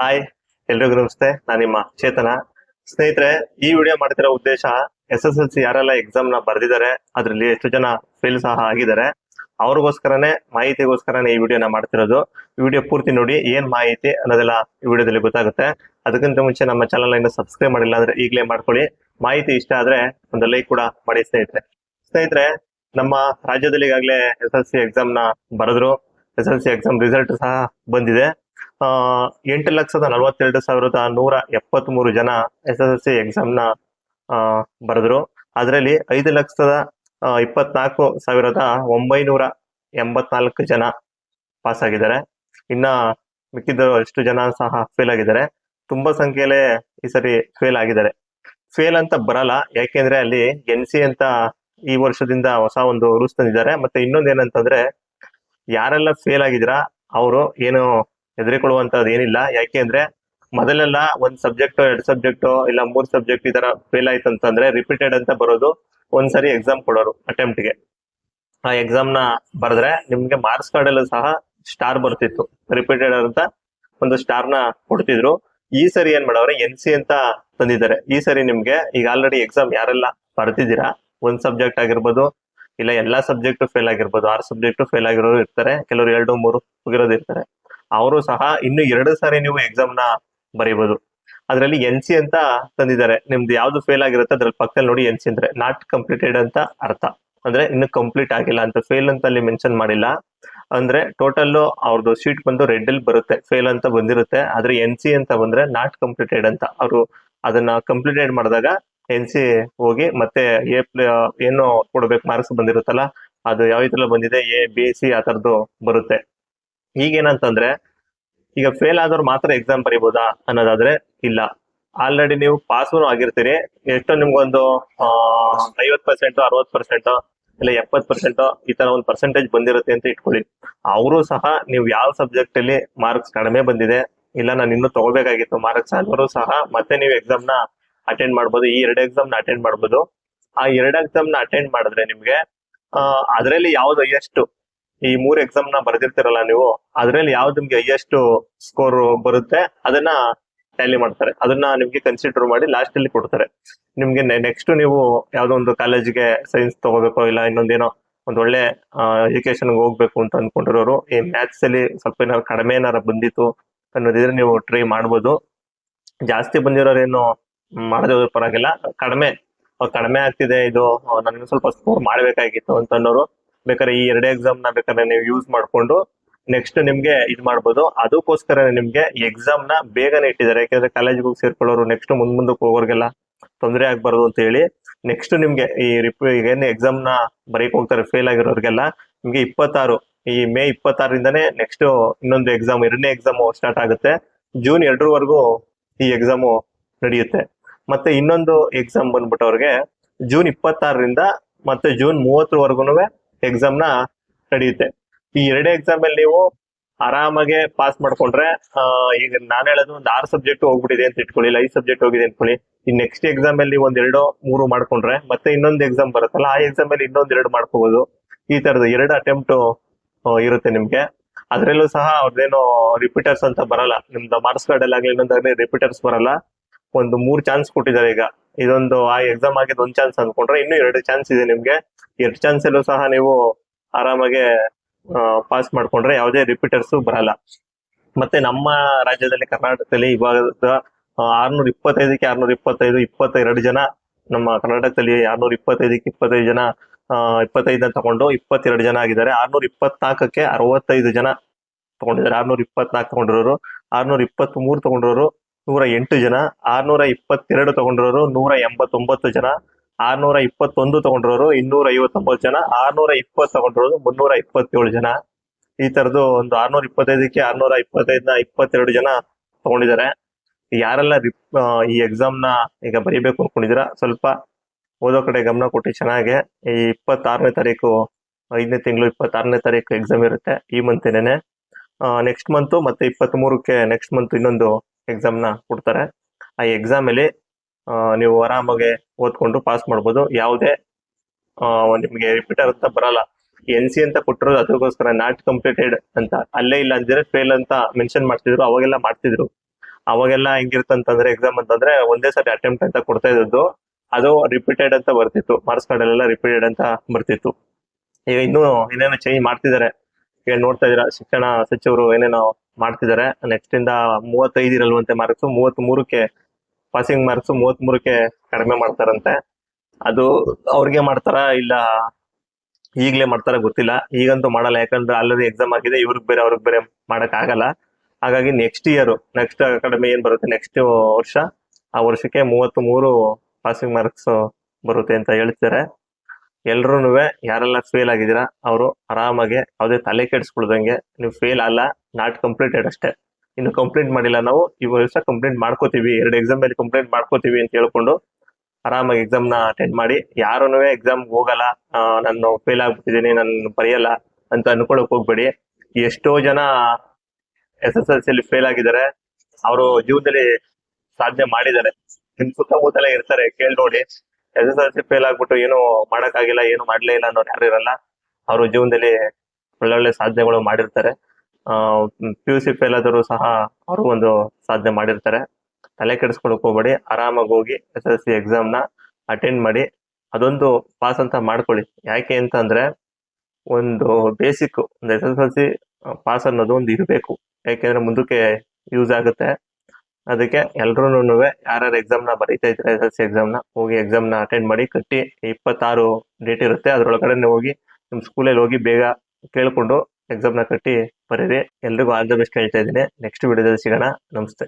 Hi, ಎಲ್ರಿಗೂ ನಮಸ್ತೆ. ನಾನು ನಿಮ್ಮ ಚೇತನ. ಸ್ನೇಹಿತರೆ, ಈ ವಿಡಿಯೋ ಮಾಡ್ತಿರೋ ಉದ್ದೇಶ ಎಸ್ ಎಸ್ ಎಲ್ ಸಿ ಯಾರೆಲ್ಲ ಎಕ್ಸಾಮ್ನ ಬರ್ದಿದ್ದಾರೆ, ಅದ್ರಲ್ಲಿ ಎಷ್ಟು ಜನ ಫೇಲ್ ಸಹ ಆಗಿದ್ದಾರೆ, ಅವ್ರಿಗೋಸ್ಕರನೇ, ಮಾಹಿತಿಗೋಸ್ಕರನೇ ಈ ವಿಡಿಯೋನ ಮಾಡ್ತಿರೋದು. ವಿಡಿಯೋ ಪೂರ್ತಿ ನೋಡಿ, ಏನ್ ಮಾಹಿತಿ ಅನ್ನೋದೆಲ್ಲ ಈ ವಿಡಿಯೋದಲ್ಲಿ ಗೊತ್ತಾಗುತ್ತೆ. ಅದಕ್ಕಿಂತ ಮುಂಚೆ ನಮ್ಮ ಚಾನಲ್ ಇನ್ನು ಸಬ್ಸ್ಕ್ರೈಬ್ ಮಾಡಿಲ್ಲ ಅಂದ್ರೆ ಈಗಲೇ ಮಾಡ್ಕೊಳ್ಳಿ. ಮಾಹಿತಿ ಇಷ್ಟ ಆದ್ರೆ ಒಂದು ಲೈಕ್ ಕೂಡ ಮಾಡಿ ಸ್ನೇಹಿತರೆ. ಸ್ನೇಹಿತರೆ, ನಮ್ಮ ರಾಜ್ಯದಲ್ಲಿ ಈಗಾಗಲೇ ಎಸ್ ಎಲ್ ಸಿ ಎಕ್ಸಾಮ್ನ ಬರೆದ್ರು. S L C exam result ಸಹ ಬಂದಿದೆ. ಎಂಟು ಲಕ್ಷದ ನಲವತ್ತೆರಡು ಸಾವಿರದ ನೂರ ಎಪ್ಪತ್ತ್ ಮೂರು ಜನ ಎಸ್ ಎಸ್ ಎಲ್ ಸಿ ಎಕ್ಸಾಮ್ನ ಆ, ಬರೆದ್ರು. ಅದರಲ್ಲಿ ಐದು ಲಕ್ಷದ ಇಪ್ಪತ್ನಾಲ್ಕು ಸಾವಿರದ ಒಂಬೈನೂರ ಎಂಬತ್ನಾಲ್ಕು ಜನ ಪಾಸ್ ಆಗಿದ್ದಾರೆ. ಇನ್ನ ಮಿಕ್ಕಿದ ಎಷ್ಟು ಜನ ಸಹ ಫೇಲ್ ಆಗಿದ್ದಾರೆ. ತುಂಬಾ ಸಂಖ್ಯೆಯಲ್ಲೇ ಈ ಸರಿ ಫೇಲ್ ಆಗಿದ್ದಾರೆ. ಫೇಲ್ ಅಂತ ಬರಲ್ಲ ಯಾಕೆಂದ್ರೆ ಅಲ್ಲಿ ಎನ್ ಸಿ ಅಂತ ಈ ವರ್ಷದಿಂದ ಹೊಸ ಒಂದು ರೂಲ್ಸ್ ತಂದಿದ್ದಾರೆ. ಮತ್ತೆ ಇನ್ನೊಂದು ಏನಂತಂದ್ರೆ ಯಾರೆಲ್ಲ ಫೇಲ್ ಆಗಿದ್ರ ಅವರು ಏನು ಹೆದರಿಕೊಳ್ಳುವಂತದ್ದು ಏನಿಲ್ಲ. ಯಾಕೆ ಅಂದ್ರೆ ಮೊದಲೆಲ್ಲ ಒಂದ್ ಸಬ್ಜೆಕ್ಟ್ ಎರಡ್ ಸಬ್ಜೆಕ್ಟ್ ಇಲ್ಲ ಮೂರ್ ಸಬ್ಜೆಕ್ಟ್ ಈ ತರ ಫೇಲ್ ಆಯ್ತು ಅಂತಂದ್ರೆ ರಿಪೀಟೆಡ್ ಅಂತ ಬರೋದು ಒಂದ್ಸರಿ ಎಕ್ಸಾಮ್ ಕೊಡೋರು ಅಟೆಂಪ್ಟ್ಗೆ. ಆ ಎಕ್ಸಾಮ್ನ ಬರೆದ್ರೆ ನಿಮ್ಗೆ ಮಾರ್ಕ್ಸ್ ಕಾರ್ಡ್ ಅಲ್ಲೂ ಸಹ ಸ್ಟಾರ್ ಬರ್ತಿತ್ತು. ರಿಪೀಟೆಡ್ ಅಂತ ಒಂದು ಸ್ಟಾರ್ನ ಕೊಡ್ತಿದ್ರು. ಈ ಸರಿ ಏನ್ ಮಾಡವ್ರೆ ಎನ್ ಸಿ ಅಂತ ತಂದಿದ್ದಾರೆ. ಈ ಸರಿ ನಿಮ್ಗೆ ಈಗ ಆಲ್ರೆಡಿ ಎಕ್ಸಾಮ್ ಯಾರೆಲ್ಲ ಬರ್ತಿದ್ದೀರಾ? ಒಂದ್ ಸಬ್ಜೆಕ್ಟ್ ಆಗಿರ್ಬೋದು, ಇಲ್ಲ ಎಲ್ಲಾ ಸಬ್ಜೆಕ್ಟ್ ಫೇಲ್ ಆಗಿರ್ಬೋದು, ಆರು ಸಬ್ಜೆಕ್ಟ್ ಫೇಲ್ ಆಗಿರೋರು ಇರ್ತಾರೆ. ಕೆಲವರು ಎರಡು, ಮೂರು ಹೋಗಿರೋದು ಇರ್ತಾರೆ. ಅವರು ಸಹ ಇನ್ನು ಎರಡು ಸಾರಿ ನೀವು ಎಕ್ಸಾಮ್ನ ಬರೀಬಹುದು ಅದರಲ್ಲಿ ಎನ್ ಸಿ ಅಂತ ತಂದಿದ್ದಾರೆ. ನಿಮ್ದು ಯಾವ್ದು ಫೇಲ್ ಆಗಿರುತ್ತೆ ಅದ್ರಲ್ಲಿ ಪಕ್ಕದಲ್ಲಿ ನೋಡಿ ಎನ್ ಸಿ ಅಂದ್ರೆ ನಾಟ್ ಕಂಪ್ಲೀಟೆಡ್ ಅಂತ ಅರ್ಥ. ಅಂದ್ರೆ ಇನ್ನು ಕಂಪ್ಲೀಟ್ ಆಗಿಲ್ಲ ಅಂತ ಫೇಲ್ ಅಂತ ಅಲ್ಲಿ ಮೆನ್ಷನ್ ಮಾಡಿಲ್ಲ. ಅಂದ್ರೆ ಟೋಟಲ್ ಅವ್ರದ್ದು ಶೀಟ್ ಬಂದು ರೆಡ್ ಅಲ್ಲಿ ಬರುತ್ತೆ. ಫೇಲ್ ಅಂತ ಬಂದಿರುತ್ತೆ. ಆದ್ರೆ ಎನ್ ಸಿ ಅಂತ ಬಂದ್ರೆ ನಾಟ್ ಕಂಪ್ಲೀಟೆಡ್ ಅಂತ ಅವರು ಅದನ್ನ ಕಂಪ್ಲೀಟೆಡ್ ಮಾಡಿದಾಗ ಎನ್ ಸಿ ಹೋಗಿ ಮತ್ತೆ ಎ ಏನು ಕೊಡ್ಬೇಕು ಮಾರ್ಕ್ಸ್ ಬಂದಿರುತ್ತಲ್ಲ, ಅದು ಯಾವ ಇದ್ರಲ್ಲಿ ಬಂದಿದೆ? ಎ ಬಿ ಸಿ ಆ ತರದ್ದು ಬರುತ್ತೆ. ಈಗೇನಂತಂದ್ರೆ ಈಗ ಫೇಲ್ ಆದವ್ರು ಮಾತ್ರ ಎಕ್ಸಾಮ್ ಬರಿಬೋದಾ ಅನ್ನೋದಾದ್ರೆ ಇಲ್ಲ. ಆಲ್ರೆಡಿ ನೀವು ಪಾಸ್ ಆಗಿರ್ತೀರಿ. ಎಷ್ಟೋ ನಿಮ್ಗೊಂದು ಐವತ್ ಪರ್ಸೆಂಟ್ ಅರವತ್ ಪರ್ಸೆಂಟ್ ಇಲ್ಲ ಎಪ್ಪತ್ ಪರ್ಸೆಂಟ್ ಈ ತರ ಒಂದು ಪರ್ಸೆಂಟೇಜ್ ಬಂದಿರುತ್ತೆ ಅಂತ ಇಟ್ಕೊಳ್ಳಿ. ಅವರು ಸಹ ನೀವು ಯಾವ ಸಬ್ಜೆಕ್ಟ್ ಅಲ್ಲಿ ಮಾರ್ಕ್ಸ್ ಕಡಿಮೆ ಬಂದಿದೆ, ಇಲ್ಲ ನಾನು ಇನ್ನೂ ತಗೋಬೇಕಾಗಿತ್ತು ಮಾರ್ಕ್ಸ್ ಅನ್ನೋರು ಸಹ ಮತ್ತೆ ನೀವು ಎಕ್ಸಾಮ್ನ ಅಟೆಂಡ್ ಮಾಡ್ಬೋದು, ಈ ಎರಡು ಎಕ್ಸಾಮ್ನ ಅಟೆಂಡ್ ಮಾಡ್ಬೋದು. ಆ ಎರಡು ಎಕ್ಸಾಮ್ನ ಅಟೆಂಡ್ ಮಾಡಿದ್ರೆ ನಿಮ್ಗೆ ಅದರಲ್ಲಿ ಯಾವ್ದು ಹೈಯೆಸ್ಟ್ ಈ ಮೂರು ಎಕ್ಸಾಮ್ನ ಬರೆದಿರ್ತೀರಲ್ಲ ನೀವು, ಅದ್ರಲ್ಲಿ ಯಾವ್ದು ನಿಮ್ಗೆ ಹೈಯೆಸ್ಟ್ ಸ್ಕೋರ್ ಬರುತ್ತೆ, ಅದನ್ನ ಟ್ಯಾಲಿ ಮಾಡ್ತಾರೆ. ಅದನ್ನ ನಿಮ್ಗೆ ಕನ್ಸಿಡರ್ ಮಾಡಿ ಲಾಸ್ಟ್ ಅಲ್ಲಿ ಕೊಡ್ತಾರೆ. ನಿಮ್ಗೆ ನೆಕ್ಸ್ಟ್ ನೀವು ಯಾವ್ದೋ ಒಂದು ಕಾಲೇಜ್ಗೆ ಸೈನ್ಸ್ ತಗೋಬೇಕು ಇಲ್ಲ ಇನ್ನೊಂದೇನೋ ಒಂದ್ ಒಳ್ಳೆ ಎಜುಕೇಶನ್ ಹೋಗ್ಬೇಕು ಅಂತ ಅನ್ಕೊಂಡಿರೋರು, ಈ ಮ್ಯಾಥ್ಸ್ ಅಲ್ಲಿ ಸ್ವಲ್ಪ ಏನಾರು ಕಡಿಮೆ ಏನಾರ ಬಂದಿತ್ತು ಅನ್ನೋದಿದ್ರೆ ನೀವು ಟ್ರೈ ಮಾಡ್ಬೋದು. ಜಾಸ್ತಿ ಬಂದಿರೋರೇನು ಮಾಡದೇ ಪರವಾಗಿಲ್ಲ. ಕಡಿಮೆ ಕಡಿಮೆ ಆಗ್ತಿದೆ ಇದು ನನ್ಗೆ ಸ್ವಲ್ಪ ಸ್ಕೋರ್ ಮಾಡ್ಬೇಕಾಗಿತ್ತು ಅಂತ ಅನ್ನೋರು ಬೇಕಾದ್ರೆ ಈ ಎರಡೇ ಎಕ್ಸಾಮ್ನ ಬೇಕಾದ್ರೆ ನೀವು ಯೂಸ್ ಮಾಡ್ಕೊಂಡು ನೆಕ್ಸ್ಟ್ ನಿಮ್ಗೆ ಇದ್ ಮಾಡ್ಬೋದು. ಅದಕ್ಕೋಸ್ಕರ ನಿಮ್ಗೆ ಎಕ್ಸಾಮ್ನ ಬೇಗನೆ ಇಟ್ಟಿದ್ದಾರೆ. ಯಾಕಂದ್ರೆ ಕಾಲೇಜ್ಗೆ ಹೋಗಿ ಸೇರ್ಕೊಳ್ಳೋರು ನೆಕ್ಸ್ಟ್ ಮುಂದ್ ಮುಂದಕ್ಕೆ ಹೋಗೋರ್ಗೆಲ್ಲ ತೊಂದರೆ ಆಗ್ಬಾರ್ದು ಅಂತ ಹೇಳಿ ನೆಕ್ಸ್ಟ್ ನಿಮ್ಗೆ ಈ ಏನು ಎಕ್ಸಾಮ್ನ ಬರೀಕ್ ಹೋಗ್ತಾರೆ ಫೇಲ್ ಆಗಿರೋರ್ಗೆಲ್ಲ ನಿಮ್ಗೆ ಇಪ್ಪತ್ತಾರು, ಈ ಮೇ ಇಪ್ಪತ್ತಾರರಿಂದನೇ ನೆಕ್ಸ್ಟ್ ಇನ್ನೊಂದು ಎಕ್ಸಾಮ್ ಎರಡನೇ ಎಕ್ಸಾಮ್ ಸ್ಟಾರ್ಟ್ ಆಗುತ್ತೆ. ಜೂನ್ ಎರಡರವರೆಗೂ ಈ ಎಕ್ಸಾಮು ನಡೆಯುತ್ತೆ. ಮತ್ತೆ ಇನ್ನೊಂದು ಎಕ್ಸಾಮ್ ಬಂದ್ಬಿಟ್ಟು ಅವ್ರಿಗೆ ಜೂನ್ ಇಪ್ಪತ್ತಾರರಿಂದ ಮತ್ತೆ ಜೂನ್ ಮೂವತ್ತರವರೆಗೂ ಎಕ್ಸಾಮ್ನ ನಡೆಯುತ್ತೆ. ಈ ಎರಡೇ ಎಕ್ಸಾಮ್ ಅಲ್ಲಿ ನೀವು ಆರಾಮಾಗೆ ಪಾಸ್ ಮಾಡ್ಕೊಂಡ್ರೆ ಈಗ ನಾನು ಹೇಳೋದು ಒಂದು ಆರು ಸಬ್ಜೆಕ್ಟ್ ಹೋಗ್ಬಿಟ್ಟಿದೆ ಅಂತ ಇಟ್ಕೊಳ್ಳಿ ಐದು ಸಬ್ಜೆಕ್ಟ್ ಹೋಗಿದೆ ಅನ್ಕೊಳ್ಳಿ ಈ ನೆಕ್ಸ್ಟ್ ಎಕ್ಸಾಮ್ ಅಲ್ಲಿ ಒಂದ್ ಎರಡು, ಮೂರು ಮಾಡ್ಕೊಂಡ್ರೆ, ಮತ್ತೆ ಇನ್ನೊಂದು ಎಕ್ಸಾಮ್ ಬರುತ್ತಲ್ಲ, ಆ ಎಕ್ಸಾಮ್ ಅಲ್ಲಿ ಇನ್ನೊಂದ್ ಎರಡು ಮಾಡ್ಕೋಬಹುದು ಈ ತರದ ಎರಡು ಅಟೆಂಪ್ಟ್ ಇರುತ್ತೆ ನಿಮ್ಗೆ. ಅದ್ರಲ್ಲೂ ಸಹ ಅವ್ರದ್ದೇನು ರಿಪೀಟರ್ಸ್ ಅಂತ ಬರಲ್ಲ. ನಿಮ್ದು ಮಾರ್ಕ್ಸ್ ಕಾರ್ಡ್ ಅಲ್ಲಿ ಆಗ್ಲಿ ಇನ್ನೊಂದಾಗ್ಲಿ ರಿಪೀಟರ್ಸ್ ಬರಲ್ಲ. ಒಂದು ಮೂರ್ ಚಾನ್ಸ್ ಕೊಟ್ಟಿದ್ದಾರೆ ಈಗ. ಇದೊಂದು, ಆ ಎಕ್ಸಾಮ್ ಆಗಿದ್ದು ಒಂದ್ ಚಾನ್ಸ್ ಅನ್ಕೊಂಡ್ರೆ ಇನ್ನು ಎರಡು ಚಾನ್ಸ್ ಇದೆ ನಿಮ್ಗೆ. ಎರಡು ಚಾನ್ಸ್ ಅಲ್ಲೂ ಸಹ ನೀವು ಆರಾಮಾಗೆ ಪಾಸ್ ಮಾಡ್ಕೊಂಡ್ರೆ ಯಾವುದೇ ರಿಪೀಟರ್ಸ್ ಬರಲ್ಲ. ಮತ್ತೆ ನಮ್ಮ ರಾಜ್ಯದಲ್ಲಿ ಕರ್ನಾಟಕದಲ್ಲಿ ಇವಾಗ ಆರ್ನೂರ ಇಪ್ಪತ್ತೈದಕ್ಕೆ ಆರ್ನೂರ ಇಪ್ಪತ್ತೈದು ಇಪ್ಪತ್ತೆರಡು ಜನ ನಮ್ಮ ಕರ್ನಾಟಕದಲ್ಲಿ ಆರ್ನೂರ ಇಪ್ಪತ್ತೈದಕ್ಕೆ ಇಪ್ಪತ್ತೈದು ಜನ ಆ, ಇಪ್ಪತ್ತೈದನ್ನ ತಗೊಂಡು ಇಪ್ಪತ್ತೆರಡು ಜನ ಆಗಿದ್ದಾರೆ. ಆರ್ನೂರ ಇಪ್ಪತ್ನಾಲ್ಕಕ್ಕೆ ಅರವತ್ತೈದು ಜನ ತಗೊಂಡಿದ್ದಾರೆ. ಆರ್ನೂರ ಇಪ್ಪತ್ನಾಲ್ಕು ತಗೊಂಡಿರೋರು ಆರ್ನೂರ ಇಪ್ಪತ್ತ್ ಮೂರು ತಗೊಂಡಿರೋರು ನೂರ ಎಂಟು ಜನ ಆರ್ನೂರ ಇಪ್ಪತ್ತೆರಡು ತಗೊಂಡಿರೋರು ನೂರ ಎಂಬತ್ತೊಂಬತ್ತು ಜನ ಆರ್ನೂರ ಇಪ್ಪತ್ತೊಂದು ತಗೊಂಡಿರೋರು ಇನ್ನೂರ ಐವತ್ತೊಂಬತ್ತು ಜನ ಆರ್ನೂರ ಇಪ್ಪತ್ತು ತಗೊಂಡಿರೋರು ಮುನ್ನೂರ ಇಪ್ಪತ್ತೇಳು ಜನ. ಈ ತರದ್ದು ಒಂದು ಆರ್ನೂರ ಇಪ್ಪತ್ತೈದಕ್ಕೆ ಆರ್ನೂರ ಇಪ್ಪತ್ತೈದನ ಇಪ್ಪತ್ತೆರಡು ಜನ ತಗೊಂಡಿದ್ದಾರೆ. ಯಾರೆಲ್ಲ ರಿಪ್ ಈ ಎಕ್ಸಾಮ್ನ ಈಗ ಬರೀಬೇಕು ಅನ್ಕೊಂಡಿದ್ದೀರಾ? ಸ್ವಲ್ಪ ಓದೋ ಕಡೆ ಗಮನ ಕೊಟ್ಟು ಚೆನ್ನಾಗೆ. ಈ ಇಪ್ಪತ್ತಾರನೇ ತಾರೀಕು ಐದನೇ ತಿಂಗಳು ಇಪ್ಪತ್ತಾರನೇ ತಾರೀಕು ಎಕ್ಸಾಮ್ ಇರುತ್ತೆ ಈ ಮಂತೇನೆ ನೆಕ್ಸ್ಟ್ ಮಂತು ಮತ್ತೆ ಇಪ್ಪತ್ತ್ ಮೂರಕ್ಕೆ ನೆಕ್ಸ್ಟ್ ಮಂತ್ ಇನ್ನೊಂದು ಎಕ್ಸಾಮ್ನ ಕೊಡ್ತಾರೆ. ಆ ಎಕ್ಸಾಮ್ ಅಲ್ಲಿ ಆ, ನೀವು ಆರಾಮಾಗಿ ಓದ್ಕೊಂಡು ಪಾಸ್ ಮಾಡ್ಬೋದು. ಯಾವುದೇ ನಿಮಗೆ ರಿಪೀಟರ್ ಅಂತ ಬರಲ್ಲ. ಎನ್ ಸಿ ಅಂತ ಕೊಟ್ಟಿರೋದು ಅದಕ್ಕೋಸ್ಕರ ನಾಟ್ ಕಂಪ್ಲೀಟೆಡ್ ಅಂತ. ಅಲ್ಲೇ ಇಲ್ಲ ಅಂದ್ರೆ ಫೇಲ್ ಅಂತ ಮೆನ್ಷನ್ ಮಾಡ್ತಿದ್ರು, ಅವಾಗೆಲ್ಲ ಮಾಡ್ತಿದ್ರು. ಅವಾಗೆಲ್ಲ ಹೆಂಗಿರ್ತಂತಂದ್ರೆ ಎಕ್ಸಾಮ್ ಅಂತಂದ್ರೆ ಒಂದೇ ಸರಿ ಅಟೆಂಪ್ಟ್ ಅಂತ ಕೊಡ್ತಾ ಇದ್ದದ್ದು. ಅದು ರಿಪೀಟೆಡ್ ಅಂತ ಬರ್ತಿತ್ತು. ಮಾರ್ಕ್ಸ್ ಕಾರ್ಡ್ ಎಲ್ಲ ರಿಪೀಟೆಡ್ ಅಂತ ಬರ್ತಿತ್ತು. ಈಗ ಇನ್ನೂ ಏನೇನೋ ಚೇಂಜ್ ಮಾಡ್ತಿದ್ದಾರೆ. ಈಗ ನೋಡ್ತಾ ಇದೀರ ಶಿಕ್ಷಣ ಸಚಿವರು ಏನೇನೋ ಮಾಡ್ತಿದ್ದಾರೆ. ನೆಕ್ಸ್ಟ್ ಇಂದ ಮೂವತ್ತೈದು ಇರಲ್ವಂತೆ ಮಾರ್ಕ್ಸ್ ಮೂವತ್ತ್ ಮೂರಕ್ಕೆ ಪಾಸಿಂಗ್ ಮಾರ್ಕ್ಸ್ ಮೂವತ್ತ್ ಮೂರಕ್ಕೆ ಕಡಿಮೆ ಮಾಡ್ತಾರಂತೆ. ಅದು ಅವ್ರಿಗೆ ಮಾಡ್ತಾರ ಇಲ್ಲ ಈಗಲೇ ಮಾಡ್ತಾರ ಗೊತ್ತಿಲ್ಲ. ಈಗಂತೂ ಮಾಡಲ್ಲ, ಯಾಕಂದ್ರೆ ಆಲ್ರೆಡಿ ಎಕ್ಸಾಮ್ ಆಗಿದೆ, ಇವ್ರಿಗೆ ಬೇರೆ, ಅವ್ರಿಗೆ ಬೇರೆ ಮಾಡಕ್ ಆಗಲ್ಲ. ಹಾಗಾಗಿ ನೆಕ್ಸ್ಟ್ ಇಯರ್ ನೆಕ್ಸ್ಟ್ ಅಕಾಡೆಮಿ ಏನ್ ಬರುತ್ತೆ? ನೆಕ್ಸ್ಟ್ ವರ್ಷ, ಆ ವರ್ಷಕ್ಕೆ ಮೂವತ್ತ್ ಮೂರು ಪಾಸಿಂಗ್ ಮಾರ್ಕ್ಸ್ ಬರುತ್ತೆ ಅಂತ ಹೇಳ್ತಿದ್ದಾರೆ ಎಲ್ರೂ ಯಾರೆಲ್ಲ ಫೇಲ್ ಆಗಿದ್ದೀರಾ, ಅವರು ಆರಾಮಾಗಿ ಯಾವುದೇ ತಲೆ ಕೆಡಿಸ್ಕೊಳ್ದಂಗೆ, ನೀವು ಫೇಲ್ ಅಲ್ಲ ನಾಟ್ ಕಂಪ್ಲೀಟೆಡ್ ಅಷ್ಟೇ. ಇನ್ನು ಕಂಪ್ಲೇಂಟ್ ಮಾಡಿಲ್ಲ ನಾವು. ಈ ವರ್ಷ ಕಂಪ್ಲೇಂಟ್ ಮಾಡ್ಕೋತೀವಿ. ಎರಡು ಎಕ್ಸಾಮ್ ಮೇಲೆ ಕಂಪ್ಲೇಂಟ್ ಮಾಡ್ಕೋತೀವಿ ಅಂತ ಹೇಳ್ಕೊಂಡು ಆರಾಮಾಗಿ ಎಕ್ಸಾಮ್ನ ಅಟೆಂಡ್ ಮಾಡಿ. ಯಾರೂ ಎಕ್ಸಾಮ್ ಹೋಗಲ್ಲ. ನಾನು ಫೇಲ್ ಆಗ್ಬಿಟ್ಟಿದ್ದೀನಿ, ನಾನು ಬರೆಯಲ್ಲ ಅಂತ ಅನ್ಕೊಳಕ್ ಹೋಗ್ಬೇಡಿ. ಎಷ್ಟೋ ಜನ S S L C fail ಆಗಿದ್ದಾರೆ. ಅವರು ಜೀವನದಲ್ಲಿ ಸಾಧನೆ ಮಾಡಿದ್ದಾರೆ. ನಿಮ್ ಸುತ್ತಮುತ್ತಲೇ ಇರ್ತಾರೆ, ಕೇಳಿ ನೋಡಿ. S S L C fail ಆಗ್ಬಿಟ್ಟು ಏನು ಮಾಡಕ್ಕಾಗಿಲ್ಲ, ಏನು ಮಾಡ್ಲೇ ಇಲ್ಲ ಅನ್ನೋರು ಯಾರು ಇರಲ್ಲ. ಅವರು ಜೀವನದಲ್ಲಿ ಒಳ್ಳೊಳ್ಳೆ ಸಾಧನೆಗಳು ಮಾಡಿರ್ತಾರೆ. ಪಿ ಯು ಸಿ ಫೇಲ್ ಆದರೂ ಸಹ ಅವರು ಒಂದು ಸಾಧನೆ ಮಾಡಿರ್ತಾರೆ. ತಲೆ ಕೆಡಿಸ್ಕೊಳಕ್ ಹೋಗ್ಬೇಡಿ ಆರಾಮಾಗಿ ಹೋಗಿ ಎಸ್ ಎಸ್ ಸಿ ಎಕ್ಸಾಮ್ನ ಅಟೆಂಡ್ ಮಾಡಿ ಅದೊಂದು ಪಾಸ್ ಅಂತ ಮಾಡ್ಕೊಳ್ಳಿ. ಯಾಕೆ ಅಂತಂದ್ರೆ ಒಂದು ಬೇಸಿಕ್ ಒಂದು S S L C pass ಅನ್ನೋದು ಒಂದು ಇರಬೇಕು. ಯಾಕೆಂದ್ರೆ ಮುಂದಕ್ಕೆ ಯೂಸ್ ಆಗುತ್ತೆ. ಅದಕ್ಕೆ ಎಲ್ರೂ ಯಾರ್ಯಾರು ಎಕ್ಸಾಮ್ನ ಬರೀತಾ ಇದ್ರೆ ಎಸ್ ಎಲ್ ಸಿ ಎಕ್ಸಾಮ್ನ ಹೋಗಿ ಎಕ್ಸಾಮ್ನ ಅಟೆಂಡ್ ಮಾಡಿ ಕಟ್ಟಿ ಇಪ್ಪತ್ತಾರು ಡೇಟ್ ಇರುತ್ತೆ. ಅದರೊಳಗಡೆ ಹೋಗಿ ನಿಮ್ ಸ್ಕೂಲಲ್ಲಿ ಹೋಗಿ ಬೇಗ ಕೇಳ್ಕೊಂಡು ಎಕ್ಸಾಮ್ನ ಕಟ್ಟಿ ಬರೀರಿ. ಎಲ್ರಿಗೂ ಆಲ್ ದ ಬೆಸ್ಟ್ ಹೇಳ್ತಾ ಇದ್ದೀನಿ. ನೆಕ್ಸ್ಟ್ ವಿಡಿಯೋದಲ್ಲಿ ಸಿಗೋಣ. ನಮಸ್ತೆ.